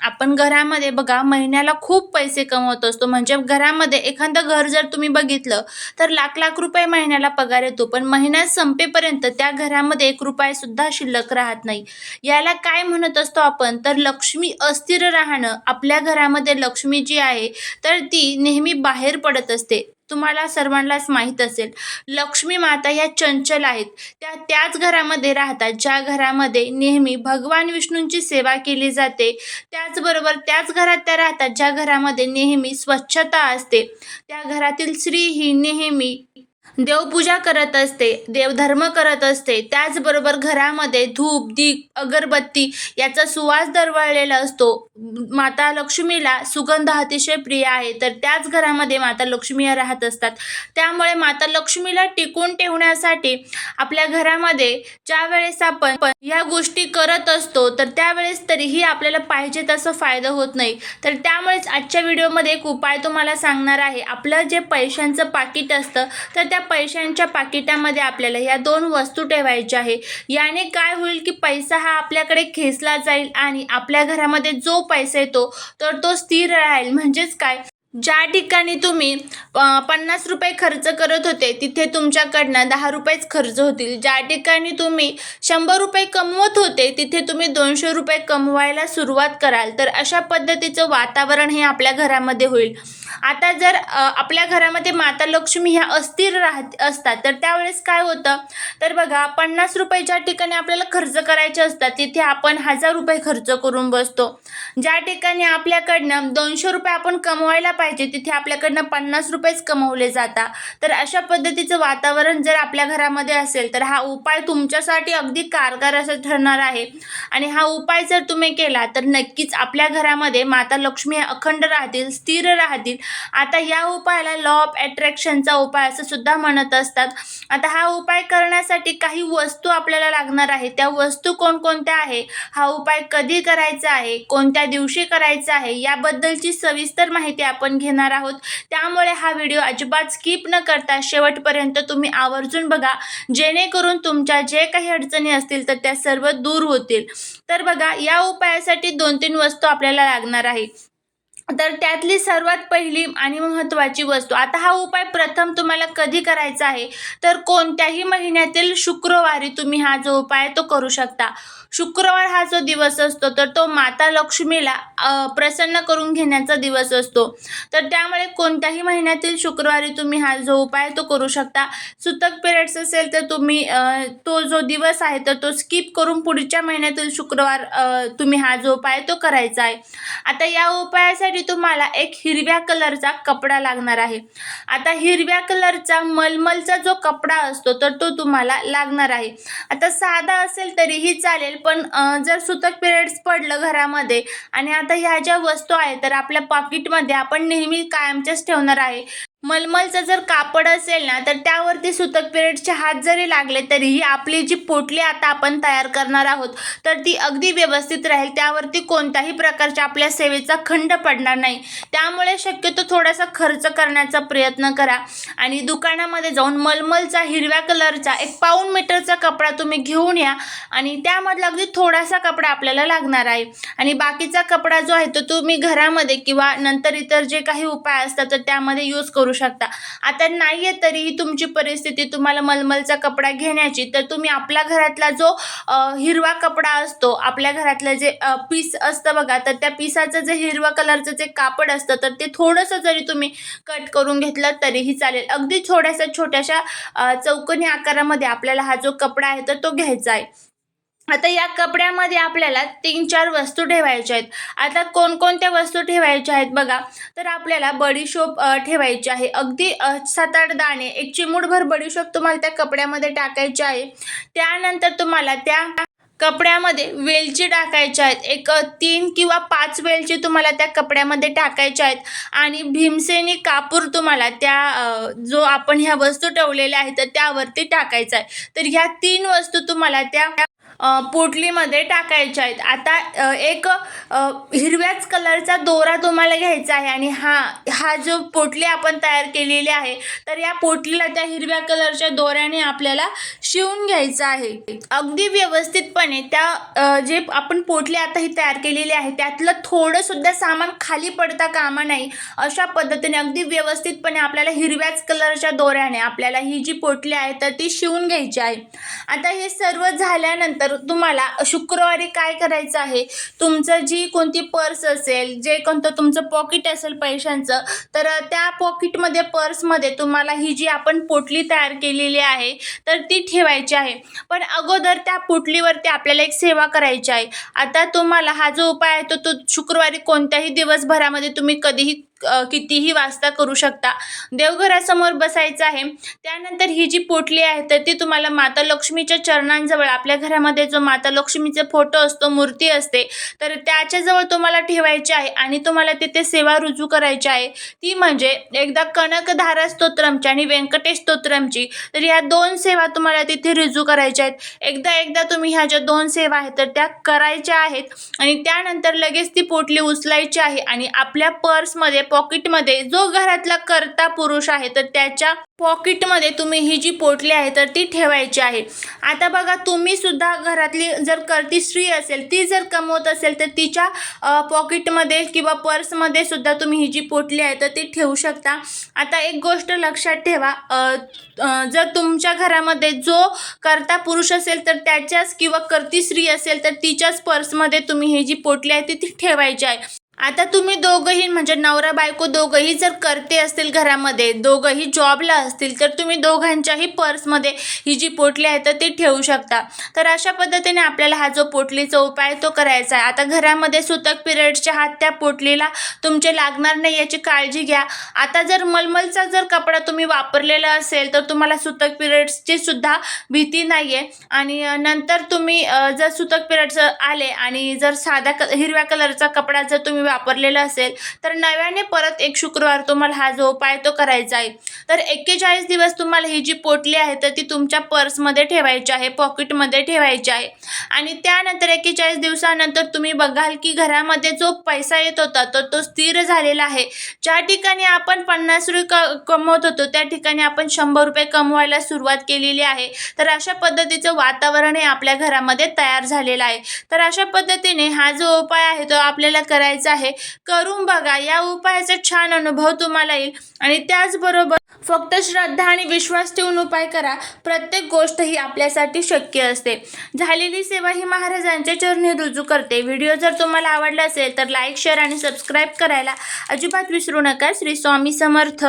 आपण घरामध्ये बघा महिन्याला खूप पैसे कमवत असतो. म्हणजे घरामध्ये एखादं घर जर तुम्ही बघितलं तर लाख लाख रुपये महिन्याला पगार येतो. पण महिन्यात संपेपर्यंत त्या घरामध्ये एक रुपयासुद्धा शिल्लक राहत नाही. याला काय म्हणत असतो आपण? तर लक्ष्मी अस्थिर राहणं. आपल्या घरामध्ये लक्ष्मी जी आहे तर ती नेहमी बाहेर पडत असते. तुम्हाला सर्वांनाच माहीत असेल. लक्ष्मी माता ह्या चंचल आहेत. त्या त्याच घरामध्ये राहतात. ज्या घरामध्ये नेहमी भगवान विष्णूंची सेवा केली जाते त्याचबरोबर त्याच घरात त्या राहतात. ज्या घरामध्ये नेहमी स्वच्छता असते त्या घरातील स्त्री ही नेहमी देवपूजा करत असते देवधर्म करत असते त्याचबरोबर घरामध्ये धूप दीप अगरबत्ती याचा सुवास दरवळलेला असतो. माता लक्ष्मीला सुगंध अतिशय प्रिय आहे. तर त्याच घरामध्ये माता लक्ष्मी या राहत असतात. त्यामुळे माता लक्ष्मीला टिकून ठेवण्यासाठी आपल्या घरामध्ये ज्या वेळेस आपण ह्या या गोष्टी करत असतो तर त्यावेळेस तरीही आपल्याला पाहिजे तसं फायदा होत नाही. तर त्यामुळेच आजच्या व्हिडिओमध्ये एक उपाय तुम्हाला सांगणार आहे. आपलं जे पैशांचं पाकिट असतं तर त्या पैशांच्या पाकिटामध्ये आपल्याला या दोन वस्तू ठेवायच्या आहे. याने काय होईल की पैसा हा आपल्याकडे खेचला जाईल आणि आपल्या घरामध्ये जो पैसा येतो तर तो स्थिर राहील. म्हणजेच काय? ज्या ठिकाणी तुम्ही पन्नास रुपये खर्च करत होते तिथे तुमच्याकडनं दहा रुपयेच खर्च होतील. ज्या ठिकाणी तुम्ही शंभर रुपये कमवत होते तिथे तुम्ही दोनशे रुपये कमवायला सुरुवात कराल. तर अशा पद्धतीचं वातावरण हे आपल्या घरामध्ये होईल. आता जर आपल्या घरामध्ये माता लक्ष्मी ह्या अस्थिर राहत असतात तर त्यावेळेस काय होतं? तर बघा पन्नास रुपये ज्या ठिकाणी आपल्याला खर्च करायचे असतात तिथे आपण हजार रुपये खर्च करून बसतो. ज्या ठिकाणी आपल्याकडनं दोनशे रुपये आपण कमवायला पाहिजे तिथे आपल्याकडनं पन्नास रुपयेच कमवले जातात. तर अशा पद्धतीचं वातावरण जर आपल्या घरामध्ये असेल तर हा उपाय तुमच्यासाठी अगदी कारगर असं ठरणार आहे. आणि हा उपाय जर तुम्ही केला तर नक्कीच आपल्या घरामध्ये माता लक्ष्मी अखंड राहतील स्थिर राहतील आता या उपायाला लॉ ऑफ अट्रॅक्शनचा उपाय असं सुद्धा म्हणत असतात. आता हा उपाय करण्यासाठी काही वस्तू आपल्याला लागणार आहे त्या वस्तू कोणकोणत्या आहे? हा उपाय कधी करायचा आहे? कोणत्या दिवशी करायचा आहे? याबद्दलची सविस्तर माहिती आपण घेणार आहोत. त्यामुळे हा व्हिडिओ अजिबात स्किप न करता शेवटपर्यंत तुम्ही आवर्जून बघा. जेणेकरून तुमच्या जे काही अडचणी असतील तर त्या सर्व दूर होतील. तर बघा या उपायासाठी दोन तीन वस्तू आपल्याला लागणार आहे. तर त्यातली सर्वात पहिली आणि महत्त्वाची वस्तू. आता हा उपाय प्रथम तुम्हाला कधी करायचा आहे? तर कोणत्याही महिन्यातील शुक्रवारी तुम्ही हा जो उपाय तो करू शकता. शुक्रवार हा जो दिवस असतो तर तो माता लक्ष्मीला प्रसन्न करून घेण्याचा दिवस असतो. तर त्यामुळे कोणत्याही महिन्यातील शुक्रवारी तुम्ही हा जो उपाय तो करू शकता. सुतक पिरियड्स असेल तर तुम्ही तो जो दिवस आहे तर तो स्किप करून पुढच्या महिन्यातील शुक्रवार तुम्ही हा जो उपाय तो करायचा आहे. आता या उपायासाठी तुम्हाला एक हिरव्या कलरचा कपडा लागणार आहे. आता हिरव्या कलरचा मलमलचा जो कपडा असतो तर तो तुम्हाला लागणार आहे. आता साधा असेल तरीही चालेल पण जर सुतक पिरियड्स पडलं घरामध्ये आणि आता ह्या ज्या वस्तू आहेत तर आपल्या पॉकेटमध्ये आपण नेहमी कायमच्याच ठेवणार आहे. मलमलचं जर कापड असेल ना तर त्यावरती सुतक पिरियडचे हात जरी लागले तरीही आपली जी पोटली आता आपण तयार करणार आहोत तर ती अगदी व्यवस्थित राहील. त्यावरती कोणत्याही प्रकारच्या आपल्या सेवेचा खंड पडणार नाही. त्यामुळे शक्यतो थोडासा खर्च करण्याचा प्रयत्न करा. आणि दुकानामध्ये जाऊन मलमलचा हिरव्या कलरचा एक पाऊण मीटरचा कपडा तुम्ही घेऊन या. आणि त्यामधला अगदी थोडासा कपडा आपल्याला लागणार आहे. आणि बाकीचा कपडा जो आहे तो तुम्ही घरामध्ये किंवा नंतर इतर जे काही उपाय असतात तर त्यामध्ये यूज करू शकता. आता नाही आहे तरीही तुमची परिस्थिती तुम्हाला मलमलचा कपडा घेण्याची तर तुम्ही आपल्या घरातला जो हिरवा कपडा असतो आपल्या घरातलं जे पीस असतं बघा तर त्या पिसाचं जे हिरवा कलरचं जे कापड असतं तर ते थोडंसं जरी तुम्ही कट करून घेतलं तरीही चालेल. अगदी थोड्याशा छोट्याशा चौकोनी आकारामध्ये आपल्याला हा जो कपडा आहे तर तो घ्यायचा आहे. आता या कपड्यामध्ये आपल्याला तीन चार वस्तू ठेवायच्या आहेत. आता कोणकोणत्या वस्तू ठेवायच्या आहेत बघा. तर आपल्याला बडीशोप ठेवायची आहे. अगदी सात आठ दाणे एक चिमूटभर बडीशोप तुम्हाला त्या कपड्यामध्ये टाकायचे आहे. त्यानंतर तुम्हाला त्या कपड्यामध्ये वेलची टाकायच्या आहेत. एक तीन किंवा पाच वेलची तुम्हाला त्या कपड्यामध्ये टाकायच्या आहेत. आणि भीमसेनी कापूर तुम्हाला त्या जो आपण ह्या वस्तू ठेवलेल्या आहेत तर त्यावरती टाकायचा आहे. तर ह्या तीन वस्तू तुम्हाला त्या पोटलीमध्ये टाकायच्या आहेत. आता एक हिरव्याच कलरचा दोरा तुम्हाला घ्यायचा आहे आणि हा हा जो पोटली आपण तयार केलेली आहे तर या पोटलीला त्या हिरव्या कलरच्या दोऱ्याने आपल्याला शिवून घ्यायचं आहे. अगदी व्यवस्थितपणे त्या जे आपण पोटली आता ही तयार केलेली आहे त्यातलं थोडंसुद्धा सामान खाली पडता कामा नाही. अशा पद्धतीने अगदी व्यवस्थितपणे आपल्याला हिरव्याच कलरच्या दोऱ्याने आपल्याला ही जी पोटली आहे तर ती शिवून घ्यायची आहे. आता हे सर्व झाल्यानंतर तुम्हाला शुक्रवारी काय करायचं आहे? तुमचं जी कोणती पर्स असेल जे कोणतं तुमचं पॉकेट असेल पैशांचं तर त्या पॉकेटमध्ये पर्समध्ये तुम्हाला ही जी आपण पोटली तयार केलेली आहे तर ती ठेवायची आहे. पण अगोदर त्या पोटलीवरती आपल्याला एक सेवा करायची आहे. आता तुम्हाला हा जो उपाय आहे तो तो शुक्रवारी कोणत्याही दिवसभरामध्ये तुम्ही कधीही कितीही वाचता करू शकता. देवघरासमोर बसायचं आहे. त्यानंतर ही जी पोटली आहे तर ती तुम्हाला माता लक्ष्मीच्या चरणांजवळ आपल्या घरामध्ये जो माता लक्ष्मीचा फोटो असतो मूर्ती असते तर त्याच्याजवळ तुम्हाला ठेवायची आहे आणि तुम्हाला तिथे सेवा रुजू करायची आहे. ती म्हणजे एकदा कनकधारा स्तोत्रमची आणि व्यंकटेश स्तोत्रमची तर ह्या दोन सेवा तुम्हाला तिथे रुजू करायच्या आहेत. एकदा एकदा तुम्ही ह्या ज्या दोन सेवा आहेत तर त्या करायच्या आहेत आणि त्यानंतर लगेच ती पोटली उचलायची आहे आणि आपल्या पर्समध्ये पॉकेटमध्ये जो घरातला करता पुरुष आहे तर त्याच्या पॉकेटमध्ये तुम्ही ही जी पोटली आहे तर ती ठेवायची आहे. आता बघा तुम्ही सुद्धा घरातली जर करती स्त्री असेल ती जर कमवत असेल तर तिच्या पॉकेटमध्ये किंवा पर्समध्ये सुद्धा तुम्ही ही जी पोटली आहे तर ती ठेवू शकता. आता एक गोष्ट लक्षात ठेवा जर तुमच्या घरामध्ये जो करता पुरुष असेल तर त्याच्याच किंवा करती स्त्री असेल तर तिच्याच पर्समध्ये तुम्ही ही जी पोटली आहे ती ती ठेवायची आहे. आता तुम्ही दोघंही म्हणजे नवरा बायको दोघंही जर करते असतील घरामध्ये दोघंही जॉबला असतील तर तुम्ही दोघांच्याही पर्समध्ये ही जी पोटली आहे तर ती ठेवू शकता. तर अशा पद्धतीने आपल्याला हा जो पोटलीचा उपाय तो करायचा आहे. आता घरामध्ये सुतक पिरियडच्या हात त्या पोटलीला तुमचे लागणार नाही याची काळजी घ्या. आता जर मलमलचा जर कपडा तुम्ही वापरलेला असेल तर तुम्हाला सुतक पिरियड्सची सुद्धा भीती नाही आहे आणि नंतर तुम्ही जर सुतक पिरियड्स आले आणि जर साध्या क हिरव्या कलरचा कपडा जर तुम्ही तुम्ही वापरलेला असेल तर नव्याने परत एक शुक्रवार तुम्हाला हा जो उपाय तो करायचा आहे. तर एक्केचाळीस दिवस तुम्हाला ही जी पोटली आहे तर ती तुमच्या पर्समध्ये ठेवायची आहे पॉकेटमध्ये ठेवायची आहे. आणि त्यानंतर एक्केचाळीस दिवसानंतर तुम्ही बघाल की घरामध्ये जो पैसा येत होता तर तो स्थिर झालेला आहे. ज्या ठिकाणी आपण पन्नास रुपये क कमवत होतो त्या ठिकाणी आपण शंभर रुपये कमवायला सुरुवात केलेली आहे. तर अशा पद्धतीचं वातावरण हे आपल्या घरामध्ये तयार झालेलं आहे. तर अशा पद्धतीने हा जो उपाय आहे तो आपल्याला करायचा आहे. करून बघा या उपायाचा छान अनुभव तुम्हाला येईल. आणि त्याचबरोबर फक्त श्रद्धा आणि विश्वास ठेवून उपाय करा. प्रत्येक गोष्ट ही आपल्यासाठी शक्य असते. झालेली सेवा ही महाराजांच्या चरणी रुजू करते. व्हिडिओ जर तुम्हाला आवडला असेल तर लाईक शेअर आणि सबस्क्राईब करायला अजिबात विसरू नका. श्री स्वामी समर्थ.